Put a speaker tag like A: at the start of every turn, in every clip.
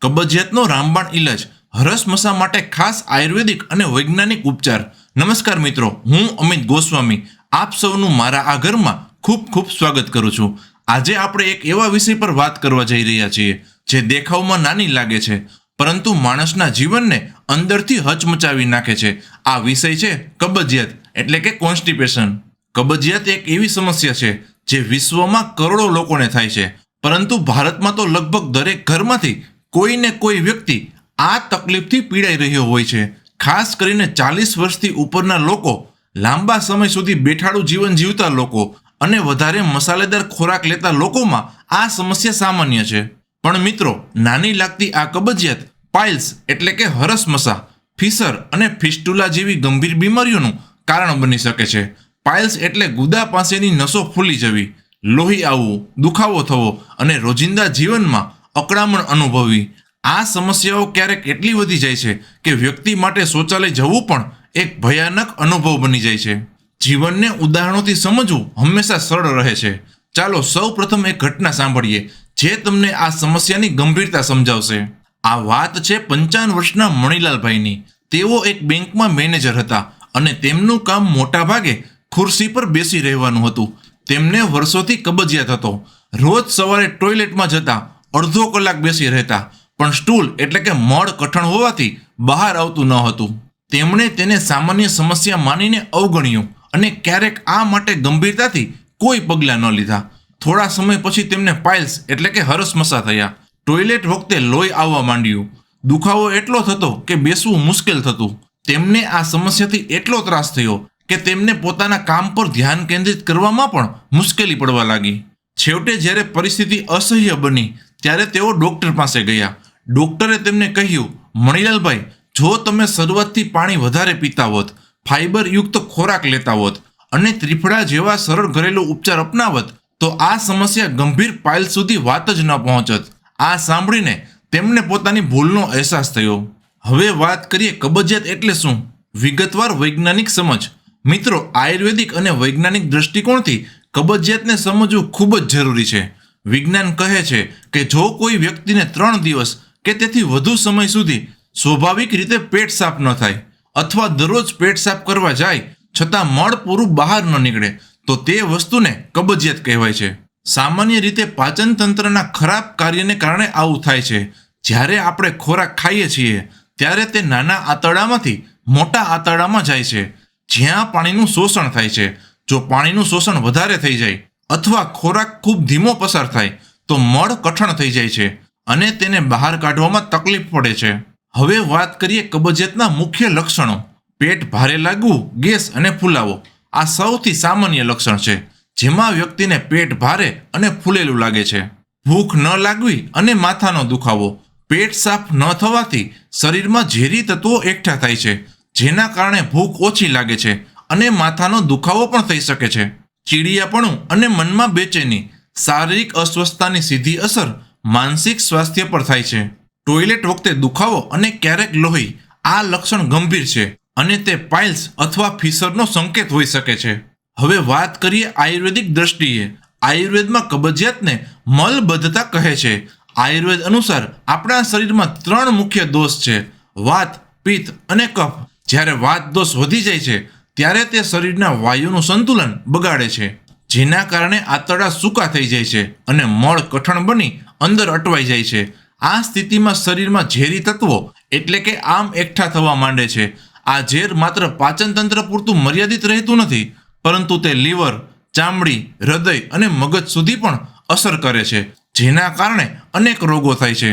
A: કબજિયાતનો રામબાણ ઇલાજ હરસ મસા માટે ખાસ આયુર્વેદિક અને વૈજ્ઞાનિક ઉપચાર. નમસ્કાર મિત્રો, હું અમિત ગોસ્વામી. આપ સૌનું મારા આ ઘરમાં ખૂબ ખૂબ સ્વાગત કરું છું. આજે આપણે એક એવા વિષય પર વાત કરવા જઈ રહ્યા છીએ, જે દેખાવમાં નાની લાગે છે, પરંતુ માણસના જીવનને અંદરથી હચમચાવી નાખે છે. આ વિષય છે કબજિયાત, એટલે કે કોન્સ્ટિપેશન. કબજિયાત એક એવી સમસ્યા છે, જે વિશ્વમાં કરોડો લોકોને થાય છે. પરંતુ ભારતમાં તો લગભગ દરેક ઘરમાંથી કોઈને કોઈ વ્યક્તિ આ તકલીફથી પીડાઈ રહ્યો હોય છે. ખાસ કરીને ચાલીસ વર્ષથી ઉપરના લોકો, લાંબા સમય સુધી બેઠાડું જીવન જીવતા લોકો અને વધારે મસાલેદાર ખોરાક લેતા લોકોમાં આ સમસ્યા સામાન્ય છે. પણ મિત્રો, નાની લાગતી આ કબજિયાત પાઇલ્સ એટલે કે હરસમસા ફિસર અને ફિસ્ટુલા જેવી ગંભીર બીમારીઓનું કારણ બની શકે છે. પાઇલ્સ એટલે ગુદા પાસેની નસો ફૂલી જવી, લોહી આવવું, દુખાવો થવો અને રોજિંદા જીવનમાં અકળામણ અનુભવવી આ સમસ્યાઓ ક્યારેક એટલી વધી જાય છે કે વ્યક્તિ માટે શૌચાલય જવું પણ એક ભયાનક અનુભવ બની જાય છે. જીવનને ઉદાહરણોથી સમજવું હંમેશા સરળ રહે છે. ચાલો સૌ પ્રથમ એક ઘટના સાંભળીએ, જે તમને આ સમસ્યાની ગંભીરતા સમજાવશે. આ વાત છે પંચાવન વર્ષના મણિલાલભાઈની. તેઓ એક બેંકમાં મેનેજર હતા અને તેમનું કામ મોટા ભાગે ખુરશી પર બેસી રહેવાનું હતું. તેમને વર્ષોથી કબજિયાત હતો. રોજ સવારે ટોયલેટમાં જતા અડધો કલાક બેસી રહેતા. પણ સ્ટૂલ એટલે કે મળ કઠણ હોવાથી બહાર આવતું ન હતું. તેમણે તેને સામાન્ય સમસ્યા માનીને અવગણ્યું અને ક્યારેક આ માટે ગંભીરતાથી કોઈ પગલાં ન લીધા. થોડા સમય પછી તેમને પાઇલ્સ એટલે કે હરસમસા થયા. ટોયલેટ વખતે લોહી આવવા માંડ્યું. દુખાવો એટલો થતો કે બેસવું મુશ્કેલ થતું. તેમને આ સમસ્યાથી એટલો ત્રાસ થયો કે તેમને પોતાના કામ પર ધ્યાન કેન્દ્રિત કરવામાં પણ મુશ્કેલી પડવા લાગી. છેવટે જ્યારે પરિસ્થિતિ અસહ્ય બની ત્યારે તેઓ ડોક્ટર પાસે ગયા. ડૉક્ટરે તેમને કહ્યું, મણિલાલભાઈ, જો તમે શરૂઆતથી પાણી વધારે પીતા હોત ફાઇબર યુક્ત ખોરાક લેતા હોત અને ત્રિફળા જેવા સરળ ઘરેલું ઉપચાર અપનાવત, તો આ સમસ્યા ગંભીર પાયલ સુધી વાત જ ન પહોંચત. આ સાંભળીને તેમને પોતાની ભૂલનો અહેસાસ થયો. હવે વાત કરીએ કબજિયાત એટલે શું? વિગતવાર વૈજ્ઞાનિક સમજ. મિત્રો, આયુર્વેદિક અને વૈજ્ઞાનિક દ્રષ્ટિકોણથી કબજિયાતને સમજવું ખૂબ જ જરૂરી છે. વિજ્ઞાન કહે છે કે જો કોઈ વ્યક્તિને ત્રણ દિવસ કે તેથી વધુ સમય સુધી સ્વાભાવિક રીતે પેટ સાફ ન થાય અથવા દરરોજ પેટ સાફ કરવા જાય છતાં મળ પૂરું બહાર ન નીકળે, તો તે વસ્તુને કબજિયાત કહેવાય છે. સામાન્ય રીતે પાચન તંત્રના ખરાબ કાર્યને કારણે આવું થાય છે. જ્યારે આપણે ખોરાક ખાઈએ છીએ, ત્યારે તે નાના આંતરડામાંથી મોટા આંતરડામાં જાય છે. જ્યાં પાણીનું શોષણ થાય છે. જો પાણીનું શોષણ વધારે થઈ જાય અથવા ખોરાક ખૂબ ધીમો પસાર થાય, તો મળ કઠણ થઈ જાય છે અને તેને બહાર કાઢવામાં તકલીફ પડે છે. હવે વાત કરીએ કબજિયાતના મુખ્ય લક્ષણો. પેટ ભારે લાગવું, ગેસ અને ફૂલાવો. આ સૌથી સામાન્ય લક્ષણ છે, જેમાં વ્યક્તિને પેટ ભારે અને ફૂલેલું લાગે છે. ભૂખ ન લાગવી અને માથાનો દુખાવો. પેટ સાફ ન થવાથી શરીરમાં ઝેરી તત્વો એકઠા થાય છે, જેના કારણે ભૂખ ઓછી લાગે છે અને માથાનો દુખાવો પણ થઈ શકે છે. ચીડિયાપણું અને મનમાં બેચેની શારીરિક અસ્વસ્થતાની સીધી અસર માનસિક સ્વાસ્થ્ય પર થાય છે. ટોયલેટ વખતે દુખાવો અને ક્યારેક લોહી આ લક્ષણ ગંભીર છે અને તે પાઇલ્સ અથવા ફિસરનો સંકેત હોઈ શકે છે. હવે વાત કરીએ આયુર્વેદિક દ્રષ્ટિએ. આયુર્વેદમાં કબજિયાતને મલબદ્ધતા કહે છે. આયુર્વેદ અનુસાર આપણા શરીરમાં ત્રણ મુખ્ય દોષ છે. વાત, પિત્ત અને કફ. જ્યારે વાત દોષ વધી જાય છે ત્યારે તે શરીરના વાયુનું સંતુલન બગાડે છે, જેના કારણે આંતરડા સૂકા થઈ જાય છે અને મળ કઠણ બની અંદર અટવાઈ જાય છે. આ સ્થિતિમાં શરીરમાં ઝેરી તત્વો એટલે કે આમ એકઠા થવા માંડે છે. આ ઝેર માત્ર પાચન તંત્ર પૂરતું મર્યાદિત રહેતું નથી, પરંતુ તે લીવર, ચામડી, હૃદય અને મગજ સુધી પણ અસર કરે છે, જેના કારણે અનેક રોગો થાય છે.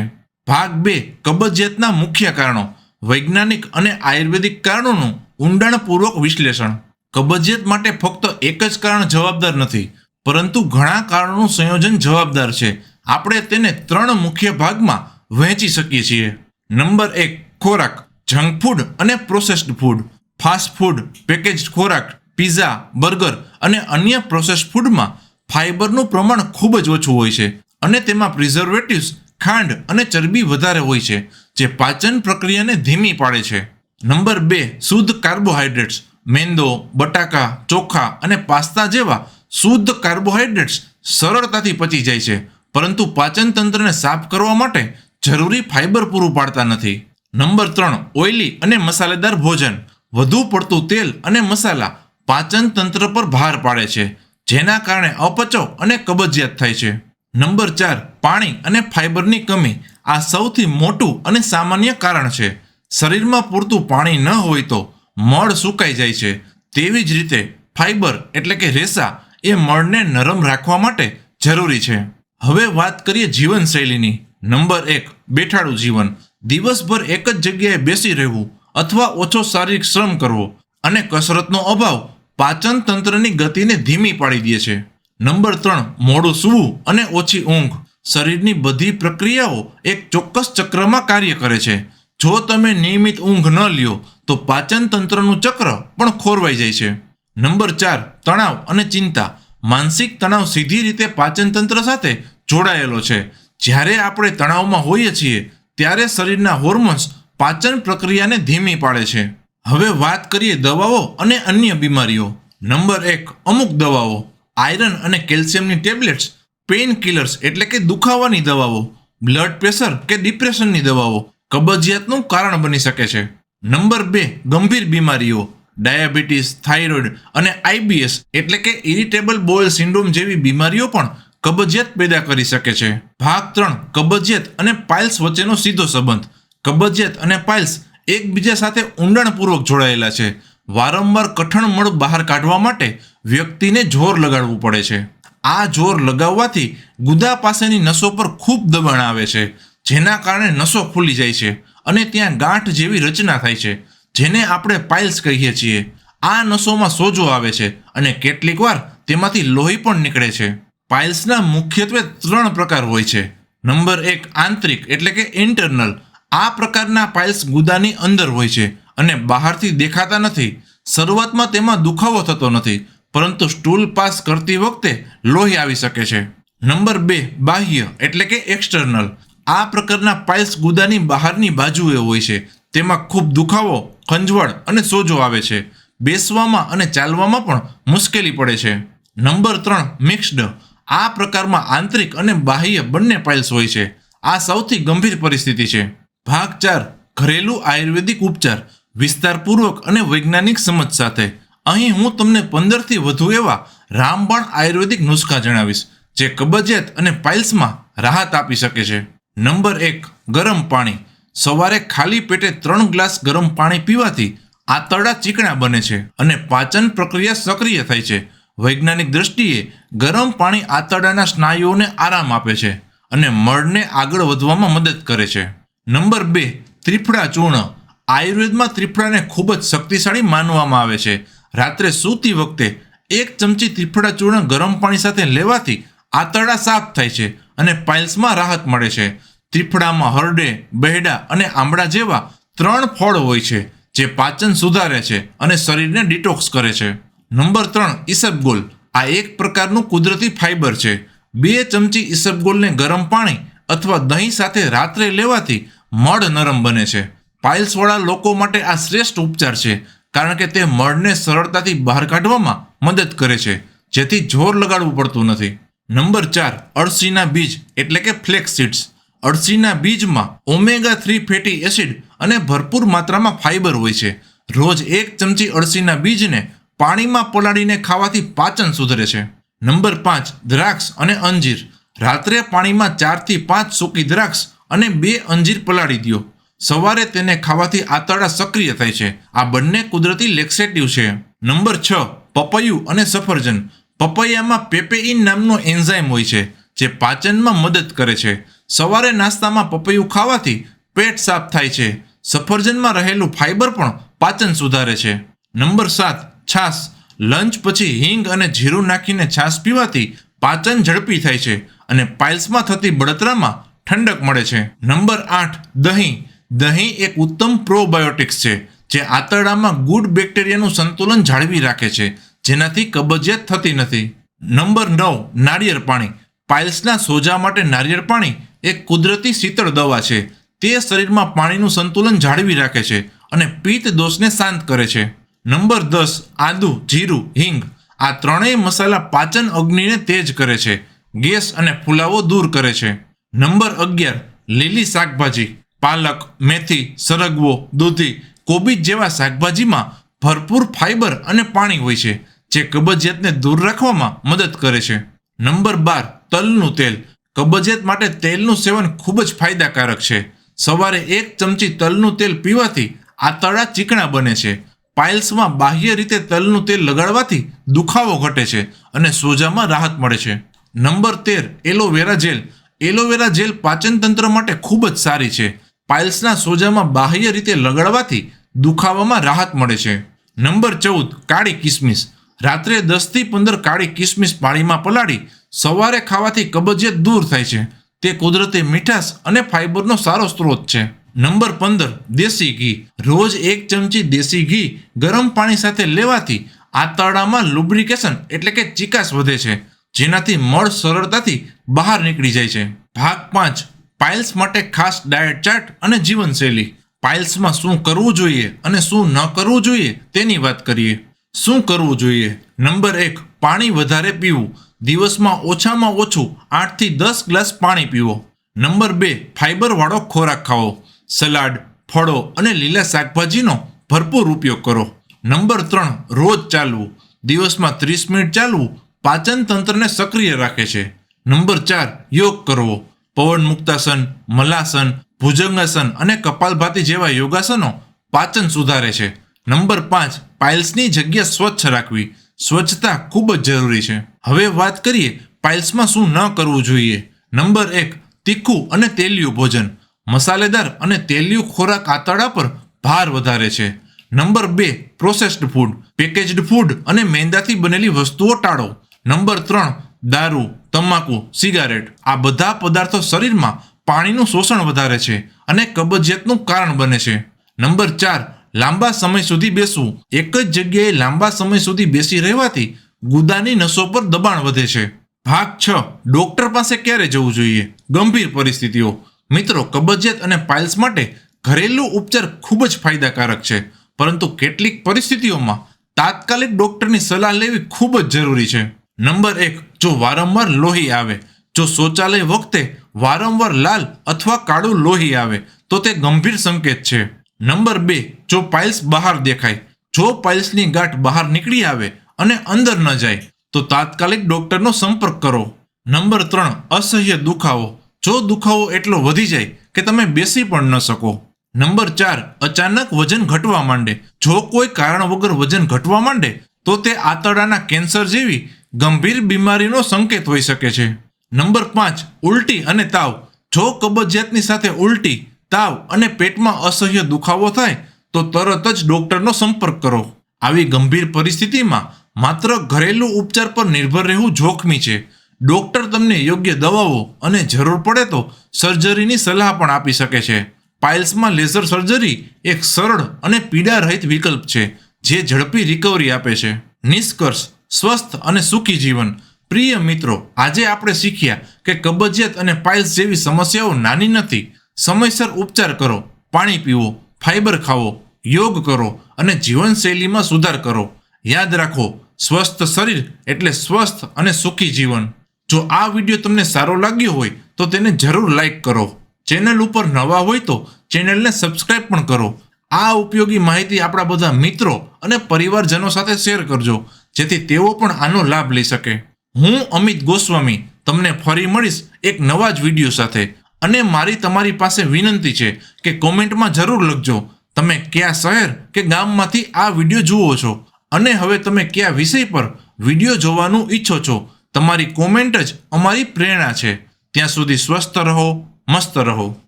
A: ભાગ બે, કબજિયાતના મુખ્ય કારણો. વૈજ્ઞાનિક અને આયુર્વેદિક કારણોનું ઊંડાણપૂર્વક વિશ્લેષણ. કબજિયાત માટે ફક્ત એક જ કારણ જવાબદાર નથી, પરંતુ ઘણા કારણોનું સંયોજન જવાબદાર છે. આપણે તેને ત્રણ મુખ્ય ભાગમાં વહેંચી શકીએ છીએ. નંબર એક, ખોરાક, જંક ફૂડ અને processed food. Fast food package ખોરાક, પીઝા, બર્ગર અને અન્ય પ્રોસેસ ફૂડમાં ફાઇબરનું પ્રમાણ ખૂબ જ ઓછું હોય છે અને તેમાં પ્રિઝર્વેટિવ્સ ખાંડ અને ચરબી વધારે હોય છે, જે પાચન પ્રક્રિયાને ધીમી પાડે છે. નંબર બે, શુદ્ધ કાર્બોહાઈડ્રેટ્સ મેંદો, બટાકા, ચોખા અને પાસ્તા જેવા શુદ્ધ કાર્બોહાઈડ્રેટ્સ સરળતાથી પચી જાય છે, પરંતુ પાચન તંત્રને સાફ કરવા માટે જરૂરી ફાઇબર પૂરું પાડતા નથી. નંબર ત્રણ, ઓઇલી અને મસાલેદાર ભોજન. વધુ પડતું તેલ અને મસાલા પાચન તંત્ર પર ભાર પાડે છે, જેના કારણે અપચો અને કબજિયાત થાય છે. નંબર ચાર, પાણી અને ફાઇબરની કમી આ સૌથી મોટું અને સામાન્ય કારણ છે. શરીરમાં પૂરતું પાણી ન હોય તો મળ સુકાઈ જાય છે. તેવી જ રીતે ફાઇબર એટલે કે રેસા એ મળને નરમ રાખવા માટે જરૂરી છે. હવે વાત કરીએ જીવનશૈલીની. નંબર એક, બેઠાડું જીવન. દિવસભર એક જ જગ્યાએ બેસી રહેવું અથવા ઓછો શારીરિક શ્રમ કરવો અને કસરતનો અભાવ પાચન તંત્રની ગતિને ધીમી પાડી દે છે. નંબર ત્રણ, મોડું સૂવું અને ઓછી ઊંઘ. શરીરની બધી પ્રક્રિયાઓ એક ચોક્કસ ચક્રમાં કાર્ય કરે છે. જો તમે નિયમિત ઊંઘ ન લ્યો, તો પાચન તંત્રનું ચક્ર પણ ખોરવાઈ જાય છે. નંબર ચાર, તણાવ અને ચિંતા. માનસિક તણાવ સીધી રીતે પાચન તંત્ર સાથે જોડાયેલો છે. જ્યારે આપણે તણાવમાં હોઈએ છીએ, ત્યારે શરીરના હોર્મોન્સ પાચન પ્રક્રિયાને ધીમી પાડે છે. હવે વાત કરીએ દવાઓ અને અન્ય બીમારીઓ. નંબર એક, અમુક દવાઓ. આયરન અને કેલ્શિયમની ટેબ્લેટ્સ પેઇન કિલર્સ એટલે કે દુખાવાની દવાઓ બ્લડ પ્રેશર કે ડિપ્રેશનની દવાઓ કબજિયાતનું કારણ બની શકે છે. નંબર બે, ગંભીર બીમારીઓ, ડાયાબિટીસ, થાઇરોઇડ અને આઈબીએસ એટલે કે ઇરિટેબલ બોયલ સિન્ડ્રોમ જેવી બીમારીઓ પણ કબજિયાત પેદા કરી શકે છે. ભાગ ત્રણ, કબજિયાત અને પાઇલ્સ વચ્ચેનો સીધો સંબંધ. કબજિયાત અને પાઇલ્સ એકબીજા સાથે ઊંડાણપૂર્વક જોડાયેલા છે. વારંવાર કઠણ મળ બહાર કાઢવા માટે વ્યક્તિને જોર લગાડવું પડે છે. આ જોર લગાવવાથી ગુદા પાસેની નસો પર ખૂબ દબાણ આવે છે, જેના કારણે નસો ખુલી જાય છે અને ત્યાં ગાંઠ જેવી રચના થાય છે, જેને આપણે પાઇલ્સ કહીએ છીએ. આ નસોમાં સોજો આવે છે અને કેટલીક વાર તેમાંથી લોહી પણ નીકળે છે. પાઇલ્સના મુખ્યત્વે ત્રણ પ્રકાર હોય છે. નંબર એક આંતરિક, એટલે કે ઇન્ટરનલ. આ પ્રકારના પાઇલ્સ ગુદાની અંદર હોય છે અને બહારથી દેખાતા નથી, શરૂઆતમાં તેમાં દુખાવો થતો નથી, પરંતુ સ્ટૂલ પાસ કરતી વખતે લોહી આવી શકે છે. નંબર બે, બાહ્ય, એટલે કે એક્સટર્નલ આ પ્રકારના પાઇલ્સ ગુદાની બહારની બાજુએ હોય છે. તેમાં ખૂબ દુખાવો, ખંજવાળ અને સોજો આવે છે. બેસવામાં અને ચાલવામાં પણ મુશ્કેલી પડે છે. નંબર ત્રણ મિક્સ્ડ આ પ્રકારમાં આંતરિક અને બાહ્ય બંને પાઇલ્સ હોય છે. આ સૌથી ગંભીર પરિસ્થિતિ છે. ભાગ ચાર, ઘરેલું આયુર્વેદિક ઉપચાર. વિસ્તારપૂર્વક અને વૈજ્ઞાનિક સમજ સાથે. અહીં હું તમને પંદરથી વધુ એવા રામબાણ આયુર્વેદિક નુસ્ખા જણાવીશ, જે કબજિયાત અને પાઇલ્સમાં રાહત આપી શકે છે. નંબર એક, ગરમ પાણી. સવારે ખાલી પેટે ત્રણ ગ્લાસ ગરમ પાણી પીવાથી આંતરડા ચીકણા બને છે અને પાચન પ્રક્રિયા સક્રિય થાય છે. વૈજ્ઞાનિક દ્રષ્ટિએ ગરમ પાણી આંતરડાના સ્નાયુઓને આરામ આપે છે અને મળને આગળ વધવામાં મદદ કરે છે. નંબર બે ત્રિફળા ચૂર્ણ આયુર્વેદમાં ત્રિફળાને ખૂબ જ શક્તિશાળી માનવામાં આવે છે. રાત્રે સૂતી વખતે એક ચમચી ત્રિફળા ચૂર્ણ ગરમ પાણી સાથે લેવાથી આંતરડા સાફ થાય છે અને પાઇલ્સમાં રાહત મળે છે. ત્રિફળામાં હરડે, બહેડા અને આંબળા જેવા ત્રણ ફળ હોય છે, જે પાચન સુધારે છે અને શરીરને ડિટોક્સ કરે છે. નંબર ત્રણ ઈસબગોલ આ એક પ્રકારનું કુદરતી ફાઇબર છે. બે ચમચી ઈસબગોલને ગરમ પાણી અથવા દહીં સાથે રાત્રે લેવાથી મળ નરમ બને છે. પાઇલ્સવાળા લોકો માટે આ શ્રેષ્ઠ ઉપચાર છે, કારણ કે તે મળને સરળતાથી બહાર કાઢવામાં મદદ કરે છે, જેથી જોર લગાડવું પડતું નથી. નંબર ચાર, અળસીના બીજ એટલે કે ફ્લેક્સ સીડ્સ. અળસીના બીજમાં ઓમેગા થ્રી ફેટી એસિડ અને ભરપૂર માત્રામાં ફાઇબર હોય છે. રોજ એક ચમચી અળસીના બીજને પાણીમાં પલાળીને ખાવાથી પાચન સુધરે છે. નંબર પાંચ, દ્રાક્ષ અને અંજીર. રાત્રે પાણીમાં ચારથી પાંચ સૂકી દ્રાક્ષ અને બે અંજીર પલાળી દો. સવારે તેને ખાવાથી આંતરડા સક્રિય થાય છે. આ બંને કુદરતી લેક્સેટિવ છે. નંબર છ, પપૈયું અને સફરજન. પપૈયામાં પેપેઇન નામનો એન્ઝાઇમ હોય છે, જે પાચનમાં મદદ કરે છે. સવારે નાસ્તામાં પપૈયું ખાવાથી પેટ સાફ થાય છે. સફરજનમાં રહેલું ફાઇબર પણ પાચન સુધારે છે. નંબર સાત, છાશ. લંચ પછી હિંગ અને જીરું નાખીને છાશ પીવાથી પાચન ઝડપી થાય છે અને પાઇલ્સમાં થતી બળતરામાં ઠંડક મળે છે. નંબર આઠ, દહીં. દહીં એક ઉત્તમ પ્રોબાયોટિક્સ છે, જે આંતરડામાં ગુડ બેક્ટેરિયાનું સંતુલન જાળવી રાખે છે, જેનાથી કબજિયાત થતી નથી. નંબર નવ નાળિયેર પાણી. પાઇલ્સના સોજા માટે નારિયેળ પાણી એક કુદરતી શીતળ દવા છે. તે શરીરમાં પાણીનું સંતુલન જાળવી રાખે છે અને પિત્ત દોષને શાંત કરે છે. નંબર દસ, આદુ, જીરું, હિંગ. આ ત્રણેય મસાલા પાચન અગ્નિને તેજ કરે છે, ગેસ અને ફુલાવો દૂર કરે છે. નંબર અગિયાર, લીલી શાકભાજી. પાલક, મેથી, સરગવો, દૂધી, કોબીજ જેવા શાકભાજીમાં ભરપૂર ફાઇબર અને પાણી હોય છે, જે કબજિયાતને દૂર રાખવામાં મદદ કરે છે. નંબર બાર, તલનું તેલ. કબજિયાત માટે તેલનું સેવન ખૂબ જ ફાયદાકારક છે. સવારે એક ચમચી તલનું તેલ પીવાથી આંતરડા ચીકણા બને છે. પાઇલ્સમાં બાહ્ય રીતે તલનું તેલ લગાડવાથી દુખાવો ઘટે છે અને સોજામાં રાહત મળે છે. નંબર તેર, એલોવેરા જેલ. એલોવેરા જેલ પાચન તંત્ર માટે ખૂબ જ સારી છે. પાઇલ્સના સોજામાં બાહ્ય રીતે લગાડવાથી દુખાવામાં રાહત મળે છે. નંબર ચૌદ, કાળી કિસમિસ. રાત્રે દસથી પંદર કાળી કિસમિસ પાણીમાં પલાળી સવારે ખાવાથી કબજિયાત દૂર થાય છે. તે કુદરતી મીઠાશ અને ફાઇબરનો સારો સ્ત્રોત છે. નંબર પંદર, દેશી ઘી. રોજ એક ચમચી દેશી ઘી ગરમ પાણી સાથે લેવાથી આંતરડામાં લુબ્રિકેશન એટલે કે ચિકાસ વધે છે, જેનાથી મળ સરળતાથી બહાર નીકળી જાય છે. ભાગ પાંચ પાઇલ્સ માટે ખાસ ડાયટ ચાર્ટ અને જીવનશૈલી. પાઇલ્સમાં શું કરવું જોઈએ અને શું ન કરવું જોઈએ તેની વાત કરીએ. શું કરવું જોઈએ? નંબર એક, પાણી વધારે પીવું. દિવસમાં ઓછામાં ઓછું આઠથી દસ ગ્લાસ પાણી પીવો. નંબર બે ફાઇબરવાળો ખોરાક ખાવો. સલાડ ફળો અને લીલા શાકભાજીનો ભરપૂર ઉપયોગ કરો. નંબર ત્રણ, રોજ ચાલવું. દિવસમાં ત્રીસ મિનિટ ચાલવું પાચન તંત્રને સક્રિય રાખે છે. નંબર ચાર, યોગ કરવો. પવન મુક્તાસન મલાસન ભુજંગાસન અને કપાલભાતી જેવા યોગાસનો પાચન સુધારે છે. નંબર પાંચ, પાઇલ્સની જગ્યા સ્વચ્છ રાખવી. સ્વચ્છતા ખૂબ જ જરૂરી છે. હવે વાત કરીએ પાઇલ્સમાં શું ન કરવું જોઈએ. નંબર એક, તીખું અને તેલિયું ભોજન. મસાલેદાર અને તેલિયું ખોરાક આંતરડા પર ભાર વધારે છે. નંબર બે, પ્રોસેસ્ડ ફૂડ. પેકેજ્ડ ફૂડ અને મેંદાથી બનેલી વસ્તુઓ ટાળો. નંબર ત્રણ, દારૂ. તમાકુ, સિગારેટ આ બધા પદાર્થો શરીરમાં પાણીનું શોષણ વધારે છે અને કબજિયાતનું કારણ બને છે. નંબર ચાર, લાંબા સમય સુધી બેસવું. એક જ જગ્યાએ લાંબા સમય સુધી બેસી રહેવાથી ગુદાની નસો પર દબાણ વધે છે. ભાગ છ, ડોક્ટર પાસે ક્યારે જવું જોઈએ? ગંભીર પરિસ્થિતિઓ. મિત્રો, કબજિયાત અને પાઇલ્સ માટે ઘરેલું ઉપચાર ખૂબ જ ફાયદાકારક છે. પરંતુ કેટલીક પરિસ્થિતિઓમાં તાત્કાલિક ડોક્ટરની સલાહ લેવી ખૂબ જ જરૂરી છે. નંબર એક, જો વારંવાર લોહી આવે, જો શૌચાલય વખતે વારંવાર લાલ અથવા કાળું લોહી આવે, તો તે ગંભીર સંકેત છે. નંબર બે, જો પાઇલ્સ બહાર દેખાય, જો પાઇલ્સની ગાંઠ બહાર નીકળી આવે અને અંદર ન જાય, તો તાત્કાલિક ડોક્ટરનો સંપર્ક કરો. નંબર ત્રણ, અસહ્ય દુખાવો, જો દુખાવો એટલો વધી જાય કે તમે બેસી પણ ન શકો. નંબર ચાર, અચાનક વજન ઘટવા માંડે, જો કોઈ કારણ વગર વજન ઘટવા માંડે, તો તે આંતરડાના કેન્સર જેવી ગંભીર બીમારીનો સંકેત હોઈ શકે છે. નંબર પાંચ, ઉલટી અને તાવ. જો કબજિયાતની સાથે ઉલટી, તાવ અને પેટમાં અસહ્ય દુખાવો થાય, તો તરત જ ડોક્ટરનો સંપર્ક કરો. આવી ગંભીર પરિસ્થિતિમાં માત્ર ઘરેલું ઉપચાર પર નિર્ભર રહેવું જોખમી છે. ડોક્ટર તમને યોગ્ય દવાઓ અને જરૂર પડે તો સર્જરીની સલાહ પણ આપી શકે છે. પાઇલ્સમાં લેઝર સર્જરી એક સરળ અને પીડારહિત વિકલ્પ છે, જે ઝડપી રિકવરી આપે છે. નિષ્કર્ષ સ્વસ્થ અને સુખી જીવન. પ્રિય મિત્રો, આજે આપણે શીખ્યા કે કબજિયાત અને પાઇલ્સ જેવી સમસ્યાઓ નાની નથી. સમયસર ઉપચાર કરો, પાણી પીવો ફાઇબર ખાવો, યોગ કરો અને જીવનશૈલીમાં સુધાર કરો. યાદ રાખો, સ્વસ્થ શરીર એટલે સ્વસ્થ અને સુખી જીવન. જો આ વીડિયો તમને સારો લાગ્યો હોય, તો તેને જરૂર લાઈક કરો. ચેનલ ઉપર નવા હોય તો ચેનલને સબસ્ક્રાઇબ પણ કરો. આ ઉપયોગી માહિતી આપણા બધા મિત્રો અને પરિવારજનો સાથે શેર કરજો. જેથી તેઓ પણ આનો લાભ લઈ શકે. હું અમિત ગોસ્વામી તમને ફરી મળીશ એક નવા જ વીડિયો સાથે. અને મારી તમારી પાસે વિનંતી છે કે કોમેન્ટમાં જરૂર લખજો. તમે કયા શહેર કે ગામમાંથી આ વીડિયો જુઓ છો? અને હવે તમે કયા વિષય પર વીડિયો જોવાનું ઈચ્છો છો? તમારી કોમેન્ટ જ અમારી પ્રેરણા છે. ત્યાં સુધી સ્વસ્થ રહો, મસ્ત રહો.